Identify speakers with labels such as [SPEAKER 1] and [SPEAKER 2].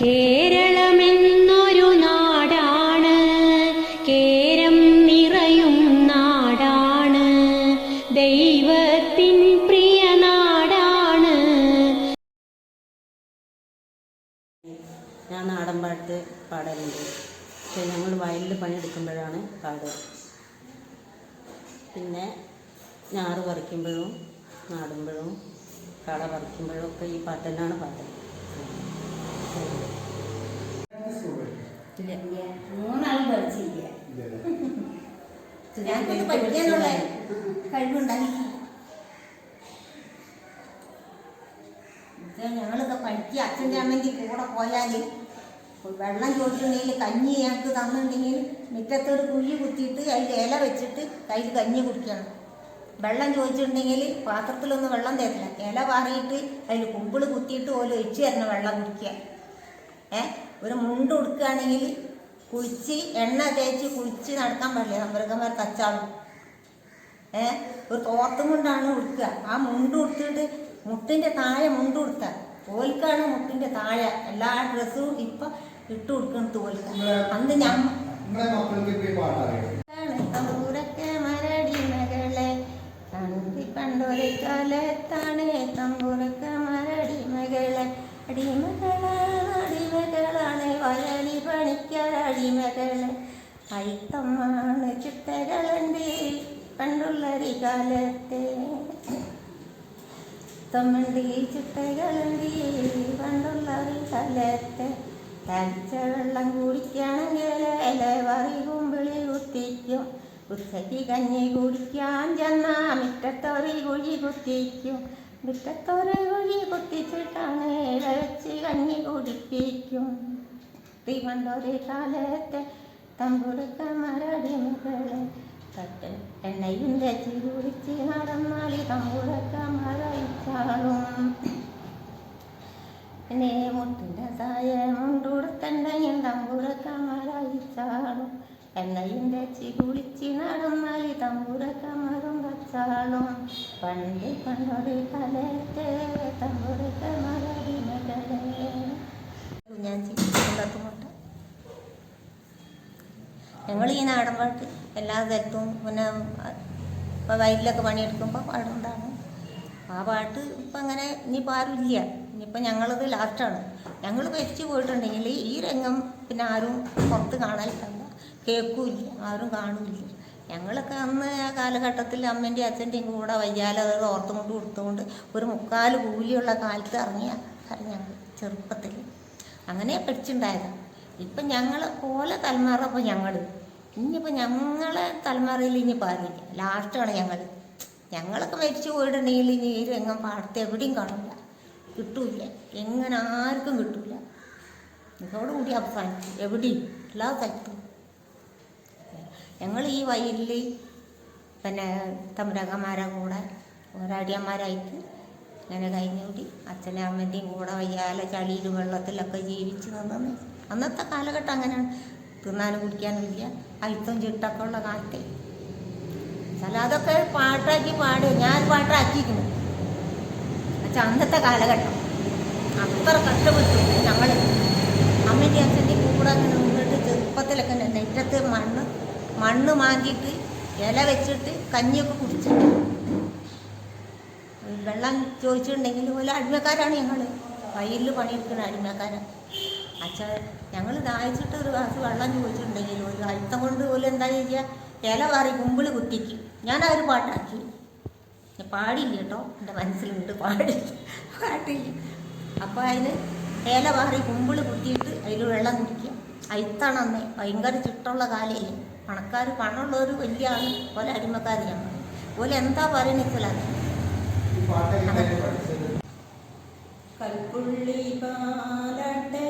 [SPEAKER 1] കേരളമെന്നൊരു നാടാണ്. കേരം നിറയും നാടാണ്. ദൈവത്തിൻ പ്രിയ നാടാണ്.
[SPEAKER 2] ഞാൻ നാടൻ പാട്ട് പാടലുണ്ട് പക്ഷെ ഞങ്ങൾ വയലിൽ പണിയെടുക്കുമ്പോഴാണ് പാടുക. പിന്നെ ഞാറ് പറിക്കുമ്പോഴും നാടുമ്പോഴും കള പറിക്കുമ്പോഴും ഒക്കെ ഈ പാട്ട് തന്നെയാണ് പാടുന്നത്
[SPEAKER 3] മൂന്നാളും പഠിച്ചില്ല. ഞങ്ങൾക്ക് പഠിക്കാനുള്ള കഴിവുണ്ടായി ഇത് ഞങ്ങളൊക്കെ പഠിക്കുക അച്ഛന്റെ അമ്മയ്ക്ക് കൂടെ പോയാൽ വെള്ളം ചോദിച്ചിട്ടുണ്ടെങ്കിൽ കഞ്ഞി ഞങ്ങൾക്ക് തന്നിട്ടുണ്ടെങ്കിൽ മുറ്റത്തൊരു കുഴി കുത്തിയിട്ട് അതിൽ ഇല വെച്ചിട്ട് കയ്യിൽ കഞ്ഞി കുടിക്കണം. വെള്ളം ചോദിച്ചിട്ടുണ്ടെങ്കിൽ പാത്രത്തിലൊന്നും വെള്ളം തരില്ല. ഇല പാറിയിട്ട് അതിൽ കുമ്പിൾ കുത്തിയിട്ട് ഓല ഒഴിച്ച് തരണം വെള്ളം കുടിക്കുക. ഏ? ഒരു മുണ്ട് ഉടുക്കുകയാണെങ്കിൽ കുളിച്ച് എണ്ണ തേച്ച് കുളിച്ച് നടക്കാൻ പാടില്ല. സമ്പർക്കന്മാർ കച്ചാളും ഏഹ് ഒരു തോർത്തും കൊണ്ടാണ് ഉടുക്കുക. ആ മുണ്ട് ഉടുത്തിട്ട് മുട്ടിന്റെ താഴെ മുണ്ട് ഉടുത്ത ഓൽക്കാണ് മുട്ടിന്റെ താഴെ. എല്ലാ ഡ്രസ്സും ഇപ്പം ഇട്ട് കൊടുക്കുന്നത് ഓൽക്ക അന്ന് ഞാൻ അയിത്തമ്മാണ് ചിട്ടകളുണ്ട് പണ്ടുള്ളൊരു കാലത്തെ. തമ്മണ്ടി ചിട്ടകളുണ്ട് പണ്ടുള്ളൊരു കാലത്തെ. തളിച്ച വെള്ളം കുടിക്കണമെങ്കിൽ വറി കുമ്പിളി കുത്തിക്കും. ഉച്ചയ്ക്ക് കഞ്ഞി കുടിക്കാൻ ചെന്ന മുറ്റത്തൊരു കുഴി കുത്തിക്കും. മുറ്റത്തൊരു കുഴി കുത്തിച്ചിട്ടാണ് ഇല വെച്ച് കഞ്ഞി കുടിപ്പിക്കും. തീവണ്ടൊരു കാലത്തെ തമ്പുരുക്ക മരടി മുകളെ തട്ട് എണ്ണയും തേച്ച് കുടിച്ച് നടന്നാൽ തമ്പുരക്ക മറയിച്ചാളും എന്നെ മുട്ടിന്റെ തായ മുണ്ടുടുത്തണ്ടെങ്കിൽ തമ്പുരക്ക മറയിച്ചാളും എണ്ണയും തേച്ച് കുളിച്ച് നടന്നാൽ തമ്പുരക്ക മരം വച്ചാളും. പണ്ട് പണ്ടൊരു കലത്തെ തമ്പുരക്ക മരടി മകളെ ഞാൻ ചിത്രത്തുമുട്ട ഞങ്ങൾ ഈ നാടൻ പാട്ട് എല്ലാ സ്ഥലത്തും പിന്നെ ഇപ്പോൾ വയലിലൊക്കെ പണിയെടുക്കുമ്പോൾ പാടുന്നതാണ് ആ പാട്ട് ഇപ്പം അങ്ങനെ ഇനിയിപ്പോൾ ആരും ഇല്ല. ഇനിയിപ്പോൾ ഞങ്ങളത് ലാസ്റ്റാണ് ഞങ്ങൾ മരിച്ചു പോയിട്ടുണ്ടെങ്കിൽ ഈ രംഗം പിന്നെ ആരും പുറത്ത് കാണാനില്ല കേൾക്കൂല്ല. ആരും കാണൂല്ല. ഞങ്ങളൊക്കെ അന്ന് ആ കാലഘട്ടത്തിൽ അമ്മേന്റെയും അച്ഛന്റെയും കൂടെ വയ്യാലെ അത് ഓർത്തും കൊണ്ട് കൊടുത്തുകൊണ്ട് ഒരു മുക്കാൽ കൂലിയുള്ള കാലത്ത് ഇറങ്ങിയ ഞങ്ങൾ ചെറുപ്പത്തിൽ അങ്ങനെ പഠിച്ചിട്ടുണ്ടായതാണ് ഇപ്പം ഞങ്ങളെ പോലെ തലമാറപ്പോൾ ഞങ്ങൾ ഇനിയിപ്പോൾ ഞങ്ങളെ തലമുറയിൽ ഇനി പാടില്ല ലാസ്റ്റാണ് ഞങ്ങൾ ഞങ്ങളൊക്കെ മരിച്ചു പോയിട്ടുണ്ടെങ്കിൽ ഇനി ഈ രംഗം പാടത്ത് എവിടെയും കാണില്ല കിട്ടൂല എങ്ങനെ ആർക്കും കിട്ടൂല. ഇതോടുകൂടി അവസാനിച്ചു എവിടെയും എല്ലാ സ്ഥലത്തും. ഞങ്ങൾ ഈ വയലിൽ പിന്നെ തമ്പുരാക്കന്മാരെ കൂടെ ഒരടിയന്മാരായിട്ട് അങ്ങനെ കഴിഞ്ഞുകൂടി അച്ഛനും അമ്മന്റെയും കൂടെ വയ്യാലെ ചളിയിലും വെള്ളത്തിലൊക്കെ ജീവിച്ച് നിന്നു അന്നത്തെ കാലഘട്ടം അങ്ങനെയാണ്. തിന്നാനും കുടിക്കാനും ഇല്ല അയിത്തം ചിട്ടൊക്കെ ഉള്ള കാലത്തെ. ചില അതൊക്കെ പാട്ടാക്കി പാടുക. ഞാൻ പാട്ടാക്കിയിരിക്കുന്നു. പക്ഷെ അന്നത്തെ കാലഘട്ടം അത്ര കഷ്ടപ്പെട്ടു ഞങ്ങൾ അമ്മന്റെ അച്ഛന്റെ കൂടെ അങ്ങനെ നിന്നിട്ട് ചെറുപ്പത്തിലൊക്കെ നെറ്റത്ത് മണ്ണ് മണ്ണ് മാന്തിയിട്ട് ഇല വെച്ചിട്ട് കഞ്ഞിയൊക്കെ കുടിച്ചിട്ട് വെള്ളം ചോദിച്ചിട്ടുണ്ടെങ്കിൽ പോലെ അടിമക്കാരാണ് ഞങ്ങൾ വയലിൽ പണിയെടുക്കുന്ന അടിമക്കാരാണ് അച്ഛ ഞങ്ങൾ ദാഹിച്ചിട്ട് ഒരു ഗ്ലാസ് വെള്ളം ചോദിച്ചിട്ടുണ്ടെങ്കിൽ ഒരു അഴുത്തം കൊണ്ട് പോലും എന്താ ചെയ്യുക ഇല മാറി കുമ്പിൾ കുത്തിക്കും. ഞാൻ ആ ഒരു പാട്ടാക്കി പാടില്ല കേട്ടോ. എന്റെ മനസ്സിലുണ്ട് പാടി. പാട്ടില്ല അപ്പോൾ അതിന് ഇല മാറി കുമ്പിൾ കുത്തിയിട്ട് അതിൽ വെള്ളം കുടിക്കുക. അയിത്താണ് അന്നേ ഭയങ്കര ചിട്ടുള്ള കാലയില്ലേ പണക്കാർ പണമുള്ളവർ വലിയ ആണ് പോലെ അടിമക്കാരിയാണ്. പോലെ എന്താ
[SPEAKER 4] പഠിച്ചത്?
[SPEAKER 2] കൽപ്പുള്ളി പാലട്ടെ